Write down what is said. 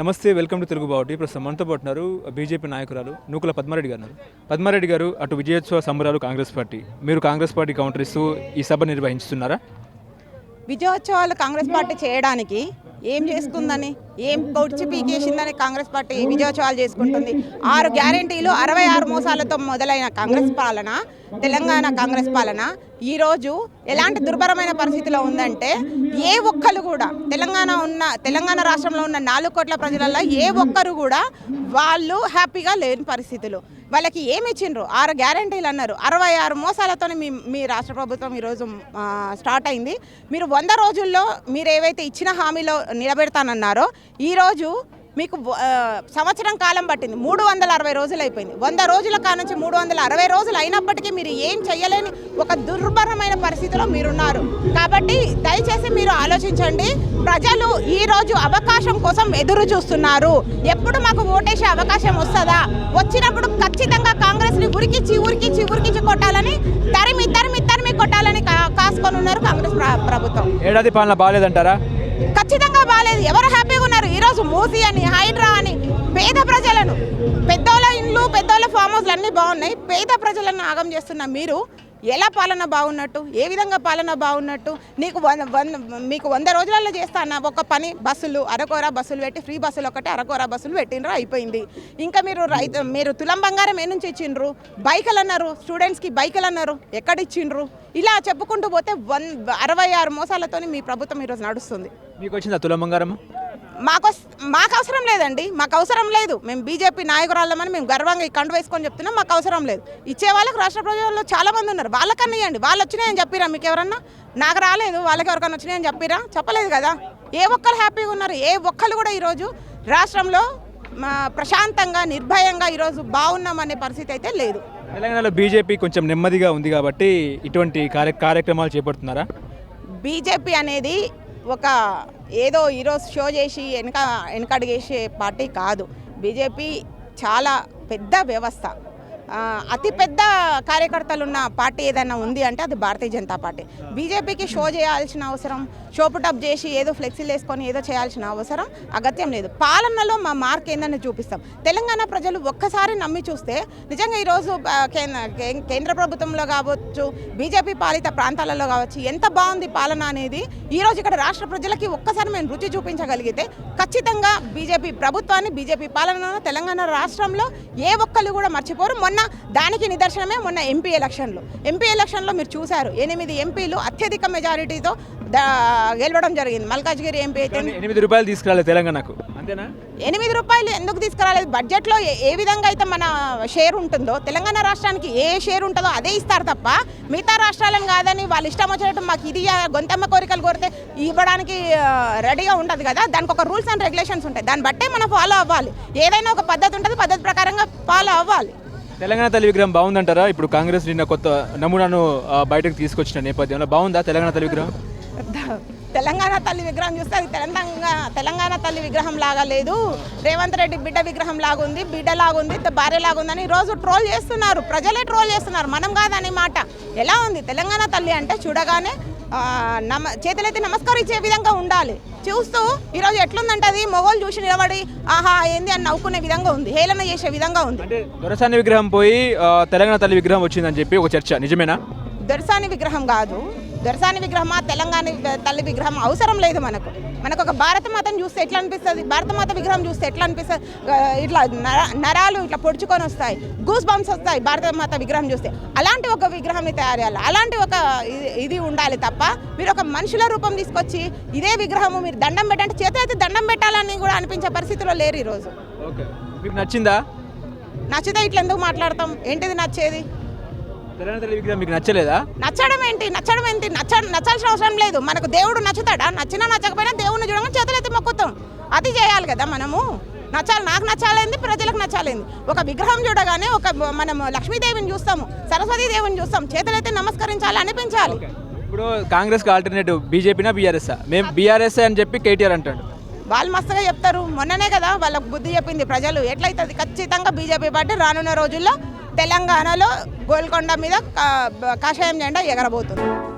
నమస్తే welcome to Telugu బావటి. ప్రస్తుతం మనతో పాటు బీజేపీ నాయకురాలు నూకల పద్మారెడ్డి గారు. పద్మారెడ్డి గారు అటు విజయోత్సవ సంబరాలు కాంగ్రెస్ పార్టీ. మీరు కాంగ్రెస్ పార్టీ కౌంటర్ ఇస్తూ ఈ సభ నిర్వహిస్తున్నారా విజయోత్సవాలు కాంగ్రెస్ పార్టీ చేయడానికి ఏం చేసుకుందని? ఏం పొడిచి పీకేసిందని కాంగ్రెస్ పార్టీ విజయోత్సవాలు చేసుకుంటుంది. ఆరు గ్యారెంటీలు అరవై ఆరు మోసాలతో మొదలైన కాంగ్రెస్ పాలన తెలంగాణ కాంగ్రెస్ పాలన ఈరోజు ఎలాంటి దుర్భరమైన పరిస్థితిలో ఉందంటే ఏ ఒక్కరు కూడా తెలంగాణ ఉన్న తెలంగాణ రాష్ట్రంలో ఉన్న నాలుగు కోట్ల ప్రజలలో ఏ ఒక్కరు కూడా వాళ్ళు హ్యాపీగా లేని పరిస్థితులు. వాళ్ళకి ఏమి ఇచ్చిండ్రు? ఆరు గ్యారంటీలు అన్నారు. అరవై ఆరు మోసాలతో మీ మీ రాష్ట్ర ప్రభుత్వం ఈరోజు స్టార్ట్ అయింది. మీరు వంద రోజుల్లో మీరు ఏవైతే ఇచ్చిన హామీలో నిలబెడతానన్నారో ఈరోజు మీకు సంవత్సరం కాలం పట్టింది. మూడు వందల అరవై రోజులు అయిపోయింది వంద రోజుల కానుంచి మూడు వందల అరవై రోజులు అయినప్పటికీ మీరు ఏం చేయలేని ఒక దుర్భరమైన పరిస్థితిలో మీరున్నారు. కాబట్టి దయచేసి మీరు ఆలోచించండి. ప్రజలు ఈ రోజు అవకాశం కోసం ఎదురు చూస్తున్నారు. ఎప్పుడు మాకు ఓటేసే అవకాశం వస్తుందా? వచ్చినప్పుడు ఖచ్చితంగా కాంగ్రెస్ని ఉరికిచ్చి ఉరికిచ్చి ఉరికిచ్చి కొట్టాలని తరిమి తరిమి తరిమి కొట్టాలని కాసుకొని ఉన్నారు కాంగ్రెస్ ప్ర- ప్రభుత్వం. ఏడాది పాలన బాగాలేదంటారా? ఖచ్చితంగా బాగాలేదు. ఎవరు ఈరోజు మూసీ అని హైడ్రా అని పేద ప్రజలను పెద్దోళ్ళ ఇండ్లు పెద్దోళ్ళ ఫామ్ హౌస్లు అన్నీ బాగున్నాయి. పేద ప్రజలను ఆగం చేస్తున్న మీరు ఎలా పాలన బాగున్నట్టు ఏ విధంగా పాలన బాగున్నట్టు? నీకు వంద వంద మీకు వంద రోజులలో చేస్తాను ఒక పని బస్సులు అరకోరా బస్సులు పెట్టి ఫ్రీ బస్సులు ఒకటి అరకోరా బస్సులు పెట్టినరు అయిపోయింది. ఇంకా మీరు రైతు మీరు తులం బంగారం ఏ నుంచి ఇచ్చిండ్రు? బైకులు అన్నారు స్టూడెంట్స్కి బైకులు అన్నారు ఎక్కడ ఇచ్చిండ్రు ఇలా చెప్పుకుంటూ పోతే వన్ అరవై ఆరు మోసాలతోని మీ ప్రభుత్వం ఈరోజు నడుస్తుంది. మీకు వచ్చిందా తులం బంగారం మాకు మాకు అవసరం లేదండి. మాకు అవసరం లేదు. మేము బీజేపీ నాయకురాళ్ళమని మేము గర్వంగా ఈ కండు వేసుకొని చెప్తున్నాం. మాకు అవసరం లేదు. ఇచ్చే వాళ్ళకి రాష్ట్ర ప్రజల్లో చాలా మంది ఉన్నారు. వాళ్ళకన్నా ఇవ్వండి వాళ్ళు వచ్చినాయని చెప్పిరా మీకు ఎవరన్నా నాకు రాలేదు. వాళ్ళకి ఎవరికన్నా వచ్చినాయని చెప్పిరా? చెప్పలేదు కదా. ఏ ఒక్కరు హ్యాపీగా ఉన్నారు? ఏ ఒక్కరు కూడా ఈరోజు రాష్ట్రంలో మా ప్రశాంతంగా నిర్భయంగా ఈరోజు బాగున్నామనే పరిస్థితి అయితే లేదు. తెలంగాణలో బీజేపీ కొంచెం నెమ్మదిగా ఉంది కాబట్టి ఇటువంటి కార్య కార్యక్రమాలు చేపడుతున్నారా? బీజేపీ అనేది ఒక ఏదో ఈరోజు షో చేసి వెనక వెనకడిగేసే పార్టీ కాదు. బీజేపీ చాలా పెద్ద వ్యవస్థ. అతిపెద్ద కార్యకర్తలున్న కార్యకర్తలు ఉన్న పార్టీ ఏదైనా ఉంది అంటే అది భారతీయ జనతా పార్టీ. బీజేపీకి షో చేయాల్సిన అవసరం షోపుటప్ చేసి ఏదో ఫ్లెక్సీలు వేసుకొని ఏదో చేయాల్సిన అవసరం అగత్యం లేదు. పాలనలో మా మార్క్ ఏందని చూపిస్తాం. తెలంగాణ ప్రజలు ఒక్కసారి నమ్మి చూస్తే నిజంగా ఈరోజు కేంద్ర కేంద్ర ప్రభుత్వంలో కావచ్చు బీజేపీ పాలిత ప్రాంతాలలో కావచ్చు ఎంత బాగుంది పాలన అనేది ఈరోజు ఇక్కడ రాష్ట్ర ప్రజలకి ఒక్కసారి మేము రుచి చూపించగలిగితే ఖచ్చితంగా బీజేపీ ప్రభుత్వాన్ని బీజేపీ పాలనను తెలంగాణ రాష్ట్రంలో ఏ ఒక్కరు కూడా మర్చిపోరు. మొన్న దానికి నిదర్శనమే మొన్న ఎంపీ ఎలక్షన్లు. ఎంపీ ఎలక్షన్లో మీరు చూశారు. ఎనిమిది ఎంపీలు అత్యధిక మెజారిటీతో గెలవడం జరిగింది. మల్కాజ్గిరి ఎంపీ అయితే ఎనిమిది రూపాయలు తీసుకురాలేదు తెలంగాణకు. అంతేనా? ఎనిమిది రూపాయలు ఎందుకు తీసుకురాలేదు? బడ్జెట్లో ఏ- ఏ విధంగా అయితే మన షేర్ ఉంటుందో తెలంగాణ రాష్ట్రానికి ఏ షేర్ ఉంటుందో అదే ఇస్తారు తప్ప మిగతా రాష్ట్రాలను కాదని వాళ్ళు ఇష్టం వచ్చినట్టు మాకు ఇది గొంతమ్మ కోరికలు కోరితే ఇవ్వడానికి రెడీగా ఉండదు కదా? దానికి ఒక రూల్స్ అండ్ రెగ్యులేషన్స్ ఉంటాయి. దాన్ని బట్టే మనం ఫాలో అవ్వాలి. ఏదైనా ఒక పద్ధతి ఉంటుంది పద్ధతి ప్రకారంగా ఫాలో అవ్వాలి. తెలంగాణ తల్లి విగ్రహం బాగుందంటారా? ఇప్పుడు కాంగ్రెస్ నిన్న కొత్త నమూనాను బయటకు తీసుకొచ్చిన నేపథ్యంలో బాగుందా తెలంగాణ తల్లి విగ్రహం? తెలంగాణ తల్లి విగ్రహం చూస్తే అది తెలంగాణ తెలంగాణ తల్లి విగ్రహం లాగా లేదు. రేవంత్ రెడ్డి బిడ్డ విగ్రహం లాగుంది బిడ్డ లాగుంది భార్య లాగుందని రోజు ట్రోల్ చేస్తున్నారు. ప్రజలే ట్రోల్ చేస్తున్నారు. మనం కాదనే మాట. ఎలా ఉంది? తెలంగాణ తల్లి అంటే చూడగానే నమ చేతులైతే నమస్కరించే విధంగా ఉండాలి. చూస్తూ ఈరోజు ఎట్లుందంటే అది మొగోళ్ళు చూసి నిలబడి ఆహా ఏంది అని నవ్వుకునే విధంగా ఉంది హేళన చేసే విధంగా ఉంది. అంటే దొరసాని విగ్రహం పోయి తెలంగాణ తల్లి విగ్రహం వచ్చిందని చెప్పి ఒక చర్చ నిజమేనా? దొరసాని విగ్రహం కాదు. దొరసాని విగ్రహమా తెలంగాణ తల్లి విగ్రహం అవసరం లేదు మనకు. మనకు ఒక భారత మాతను చూస్తే ఎట్లా అనిపిస్తుంది? భారత మాత విగ్రహం చూస్తే ఎట్లా అనిపిస్తుంది? ఇట్లా నర నరాలు ఇట్లా పొడుచుకొని వస్తాయి గూస్ బంప్స్ వస్తాయి భారత మాత విగ్రహం చూస్తే. అలాంటి ఒక విగ్రహం తయారు చేయాలి. అలాంటి ఒక ఇది- ఉండాలి తప్ప మీరు ఒక మనుషుల రూపం తీసుకొచ్చి ఇదే విగ్రహము మీరు దండం పెట్టంటే చేత అయితే దండం పెట్టాలని కూడా అనిపించే పరిస్థితిలో లేరు ఈరోజు. మీకు నచ్చిందా? నచ్చితే ఇట్లా ఎందుకు మాట్లాడతాం? ఏంటిది నచ్చేది? మీకు నచ్చలేదా? నచ్చడం ఏంటి? నచ్చడం ఏంటి? నచ్చ నచ్చాల్సిన అవసరం లేదు. మనకు దేవుడు నచ్చుతాడా? నచ్చినా నచ్చకపోయినా దేవుడిని చూడగానే చేతులెత్తి మొక్కుతాం. అది చేయాలి కదా మనము. నచ్చాలి నాకు నచ్చాలేంది ప్రజలకు నచ్చాలేంది. ఒక విగ్రహం చూడగానే ఒక మనం లక్ష్మీదేవిని చూస్తాము సరస్వతీ దేవిని చూస్తాం చేతులైతే నమస్కరించాలి అనిపించాలి. ఇప్పుడు కాంగ్రెస్కి ఆల్టర్నేటివ్ బీజేపీనా బీఆర్ఎస్ మేము బీఆర్ఎస్ అని చెప్పి కేటీఆర్ అంటాడు. వాళ్ళు మస్తుగా చెప్తారు. మొన్ననే కదా వాళ్ళకు బుద్ధి చెప్పింది ప్రజలు. ఎట్లయితుంది? ఖచ్చితంగా బీజేపీ పార్టీ రానున్న రోజుల్లో తెలంగాణలో గోల్కొండ మీద కా- కాషాయం జెండా ఎగరబోతుంది.